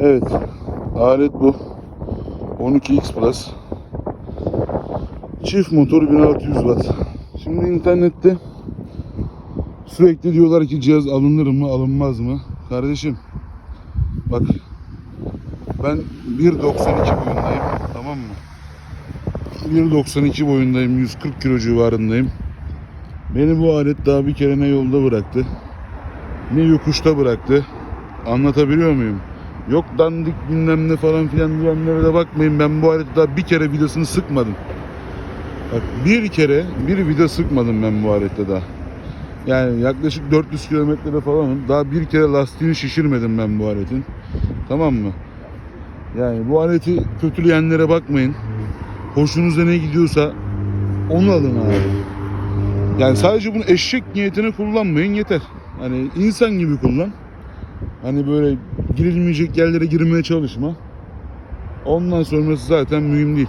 Evet. Alet bu. 12X Plus. Çift motor 1600 watt. Şimdi internette sürekli diyorlar ki cihaz alınır mı alınmaz mı? Kardeşim bak ben 1.92 boyundayım tamam mı? 1.92 boyundayım 140 kilo civarındayım. Beni bu alet daha bir kere ne yolda bıraktı ne yokuşta bıraktı. Anlatabiliyor muyum? Yok dandik bilmem ne falan filan diyenlere de bakmayın. Ben bu aleti bir kere vidasını sıkmadım. Bak bir kere bir vida sıkmadım ben bu alette daha. Yani yaklaşık 400 kilometrede falanım. Daha bir kere lastiğini şişirmedim ben bu aletin. Tamam mı? Yani bu aleti kötüleyenlere bakmayın. Hoşunuza ne gidiyorsa onu alın abi. Yani sadece bunu eşek niyetine kullanmayın yeter. Hani insan gibi kullan. Hani böyle girilmeyecek yerlere girmeye çalışma. Ondan sonrası zaten mühim değil.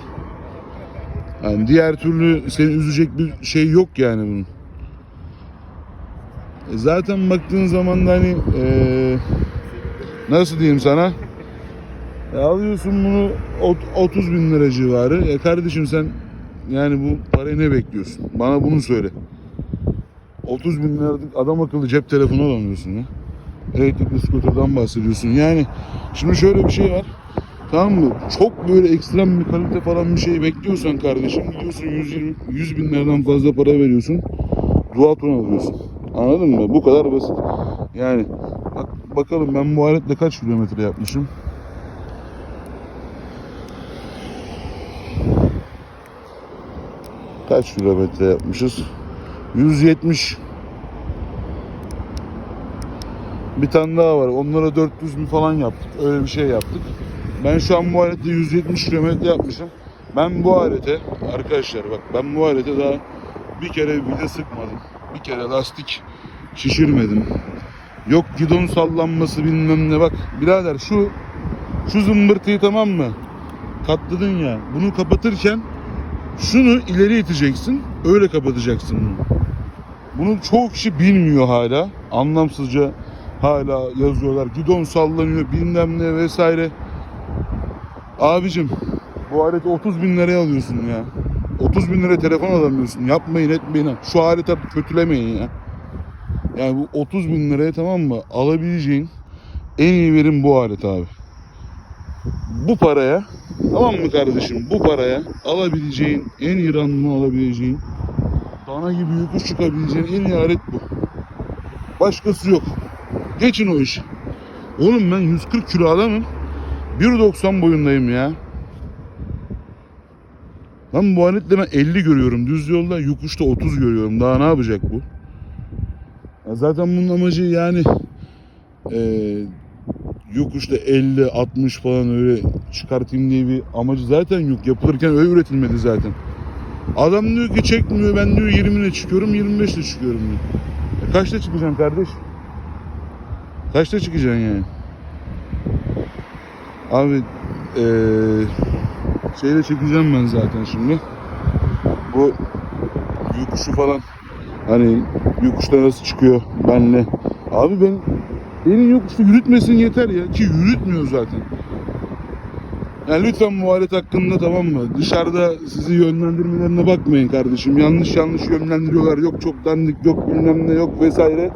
Yani diğer türlü seni üzecek bir şey yok yani bunun. E zaten baktığın zaman da hani eee, nasıl diyeyim sana? E alıyorsun bunu ot- 30 bin lira civarı. Ya kardeşim sen yani bu parayı ne bekliyorsun? Bana bunu söyle. 30 bin liralık adam akıllı cep telefonu alamıyorsun ya. Elektrikli skuterdan bahsediyorsun. Yani şimdi şöyle bir şey var. Tamam mı? Çok böyle ekstrem bir kalite falan bir şey bekliyorsan kardeşim gidiyorsun 120 100 bin liradan fazla para veriyorsun. Dualtron alıyorsun. Anladın mı? Bu kadar basit. Yani bak, bakalım ben bu aletle kaç kilometre yapmışım. Kaç kilometre yapmışız? 170 bir tane daha var. Onlara 400 mü falan yaptık. Öyle bir şey yaptık. Ben şu an bu alette 170 kilometre yapmışım. Ben bu alete arkadaşlar bak ben bu alete daha bir kere vida sıkmadım. Bir kere lastik şişirmedim. Yok gidon sallanması bilmem ne bak. Birader şu şu zımbırtıyı tamam mı? Katladın ya. Bunu kapatırken şunu ileri iteceksin. Öyle kapatacaksın bunu. Bunu çoğu kişi bilmiyor hala. Anlamsızca hala yazıyorlar. Gidon sallanıyor bilmem ne vesaire. Abicim bu aleti 30 bin liraya alıyorsun ya. 30 bin liraya telefon alamıyorsun. Yapmayın etmeyin. Şu aleti kötülemeyin ya. Yani bu 30 bin liraya tamam mı? Alabileceğin en iyi verim bu alet abi. Bu paraya tamam mı kardeşim? Bu paraya alabileceğin en iyi randıman alabileceğin dana gibi yokuş çıkabileceğin en iyi alet bu. Başkası yok. Geçin o işi. Oğlum ben 140 kilo adamım. 1.90 boyundayım ya. Lan bu aletle ben 50 görüyorum. Düz yolda yokuşta 30 görüyorum. Daha ne yapacak bu? Ya zaten bunun amacı yani eee yokuşta 50, 60 falan öyle çıkartayım diye bir amacı zaten yok. Yapılırken öyle üretilmedi zaten. Adam diyor ki çekmiyor ben diyor 20 ile çıkıyorum 25 ile çıkıyorum diyor. E kaçta çıkacaksın kardeş? Kaçta çıkacaksın yani? Abi eee şeyle çekeceğim ben zaten şimdi. Bu yokuşu falan hani yokuşta nasıl çıkıyor benle. Abi ben beni yokuşta yürütmesin yeter ya ki yürütmüyor zaten. Yani lütfen bu alet hakkında tamam mı? Dışarıda sizi yönlendirmelerine bakmayın kardeşim. Yanlış yanlış yönlendiriyorlar. Yok çok dandik, yok bilmem ne, yok vesaire.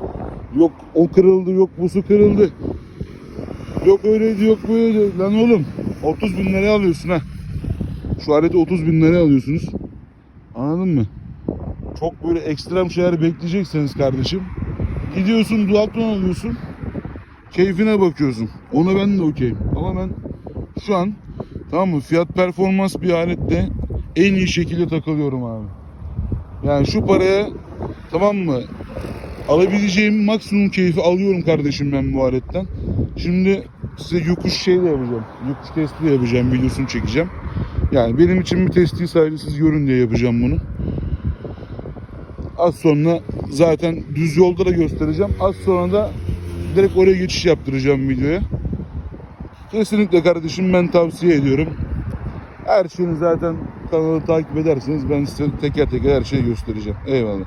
Yok o kırıldı, yok busu kırıldı. Yok öyleydi, yok böyleydi. Lan oğlum 30 bin liraya alıyorsun ha. Şu aleti 30 bin liraya alıyorsunuz. Anladın mı? Çok böyle ekstrem şeyler bekleyecekseniz kardeşim. Gidiyorsun Dualtron alıyorsun. Keyfine bakıyorsun. Ona ben de okeyim. Ama ben şu an tamam mı fiyat performans bir alette en iyi şekilde takılıyorum abi. Yani şu paraya tamam mı alabileceğim maksimum keyfi alıyorum kardeşim ben bu aletten. Şimdi size yokuş şey de yapacağım. Yokuş testi de yapacağım. Videosunu çekeceğim. Yani benim için bir testi sadece siz görün diye yapacağım bunu. Az sonra zaten düz yolda da göstereceğim. Az sonra da direkt oraya geçiş yaptıracağım videoya. Kesinlikle kardeşim ben tavsiye ediyorum. Her şeyini zaten kanalı takip ederseniz ben size teker teker her şeyi göstereceğim. Eyvallah.